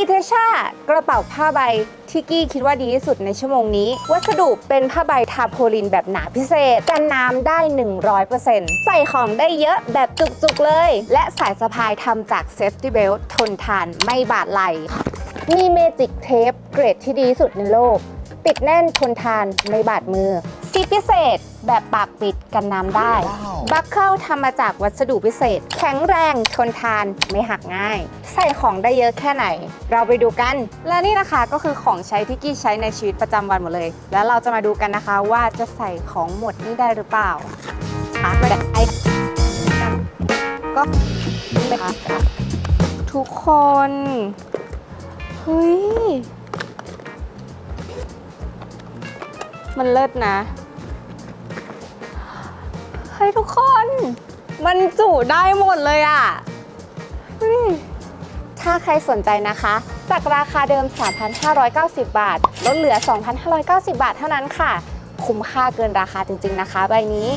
อีเทชากระเป๋าผ้าใบที่กี้คิดว่าดีที่สุดในชั่วโมงนี้ วัสดุเป็นผ้าใบทาโพลินแบบหนาพิเศษ กันน้ำได้ 100%ใส่ของได้เยอะแบบจุกๆเลย และสายสะพายทำจากเซฟตี้เบลทนทานไม่บาดไหล มีเมจิกเทปเกรดที่ดีที่สุดในโลก ติดแน่นทนทานไม่บาดมือ พิเศษแบบปากปิดกันน้ำได้ บัคเคิลทำมาจากวัสดุพิเศษ แข็งแรงทนทานไม่หักง่าย ใส่ของได้เยอะแค่ไหน เราไปดูกัน และนี่นะคะก็คือของใช้ที่กี้ใช้ในชีวิตประจำวันหมดเลย แล้วเราจะมาดูกันนะคะว่าจะใส่ของหมดนี่ได้หรือเปล่าอะไม่ได้ไอ้ก็นี่นะคะทุกคนเฮ้ยมันเลิศนะเฮ้ยทุกคน มันจุได้หมดเลยอะ่ะถ้าใครสนใจนะคะ จากราคาเดิม 3,590 บาท ลดเหลือ 2,590 บาทเท่านั้นค่ะ คุ้มค่าเกินราคาจริงๆนะคะ ใบนี้